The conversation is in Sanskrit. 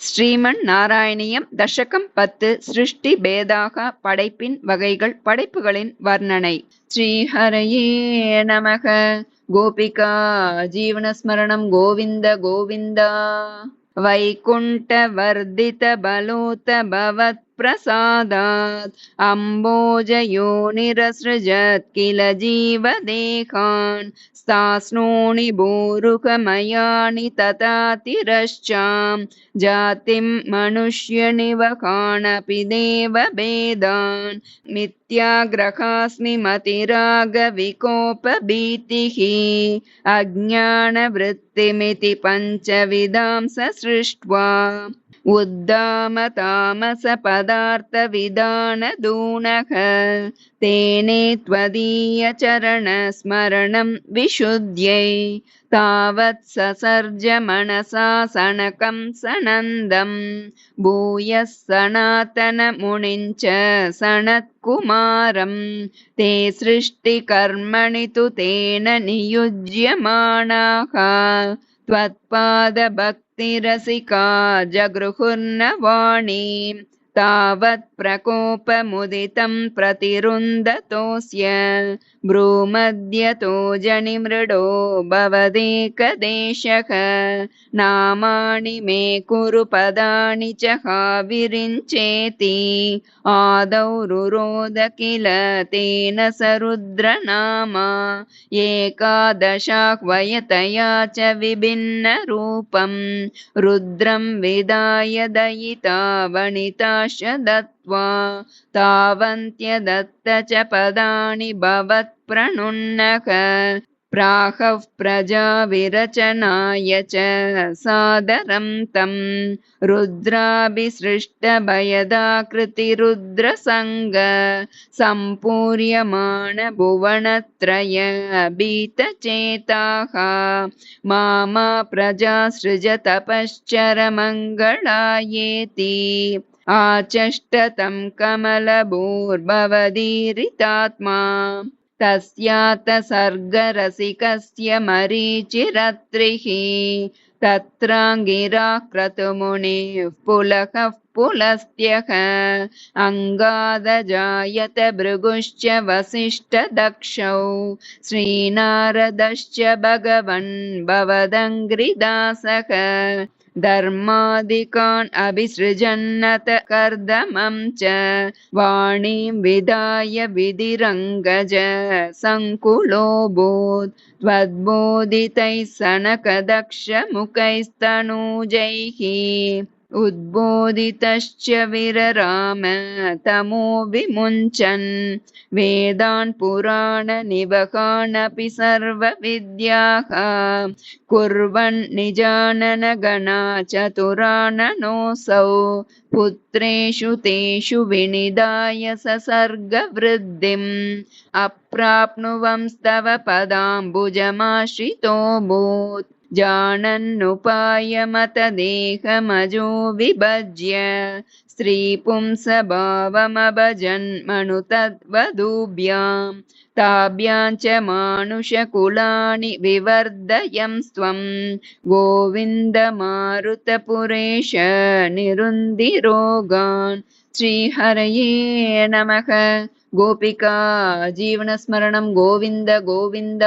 ஸ்ரீமன் நாராயணியம் தசகம் பத்து சிருஷ்டி பேதாக படைப்பின் வகைகள் படைப்புகளின் வர்ணனை. ஸ்ரீஹரையே நமக. கோபிகா ஜீவனஸ்மரணம் கோவிந்த கோவிந்தா. வைகுண்ட வர்தித பலூத்த பவத் वैकुण्ठवर्धितबलोत भवत्प्रसादात् अम्बोजयोनिरसृजत् किल जीवदेहान्। स्तास्नोणि भूरुकमयानि तथातिरश्चां जातिं मनुष्यनिवकाणपि देवभेदान्। मिथ्याग्रहास्मि मतिरागविकोपभीतिः। अज्ञानवृत्तिमिति पञ्चविधां ससृष्ट्वा उद्दामतामसपदार्थविधानदूनः तेने त्वदीयचरणस्मरणं विशुद्ध्यै तावत् ससर्ज मनसा सनकं सनन्दं भूयः सनातनमुनिञ्च सनत्कुमारं ते सृष्टिकर्मणि तु तेन नियुज्यमाणाः त्वत्पादभक्तिरसिका जगृहुर्न वाणीं तावत् प्रकोपमुदितं प्रतिरुन्दतोऽस्य भ्रूमध्यतो जनिमृडो भवदेकदेशः नामानि मे कुरु पदानि च हाविरिञ्चेति आदौ रुरोद किल तेन स रुद्रनामा एकादशाह्वयतया च विभिन्नरूपं रुद्रं विदाय दयिता वनिताश्च दत्त्वा तावन्त्यदत्त च पदानि भवत्प्रणुन्नः प्राहः प्रजाविरचनाय च सादरं तं। रुद्राभिसृष्टभयदाकृतिरुद्रसङ्ग। सम्पूर्यमाणभुवनत्रय भीतचेताः मामा प्रजासृज तपश्चरमङ्गलायेति आचष्टतं कमलभूर्भवदीरितात्मा। तस्यात सर्गरसिकस्य मरीचिरत्रिः। तत्राङ्गिराः क्रतुमुनिः पुलकः पुलस्त्यः अङ्गादजायत भृगुश्च वसिष्ठदक्षौ। श्रीनारदश्च भगवन् भवदङ्घ्रिदासः धर्मादिकान् अभिसृजन्नत कर्दमं च। वाणीं विधाय विधिरङ्गज। सङ्कुलोऽभूत् त्वद्बोधितैः सनकदक्षमुखैस्तनूजैः उद्बोधितश्च विरराम तमो विमुञ्चन् वेदान् पुराणनिवहानपि सर्वविद्याः कुर्वन् निजाननगणा चतुराननोऽसौ पुत्रेषु तेषु विनिधाय ससर्गवृद्धिम् अप्राप्नुवंस्तव पदाम्बुजमाश्रितोऽभूत् जानन्नुपायमतदेहमजो विभज्य स्त्रीपुंसभावमभजन्मनु तद्वधूभ्यां ताभ्यां च मानुषकुलानि विवर्धयं स्वं गोविन्दमारुतपुरेश निरुन्दिरोगान् श्रीहरये नमः। गोपिका जीवनस्मरणं गोविन्द गोविन्द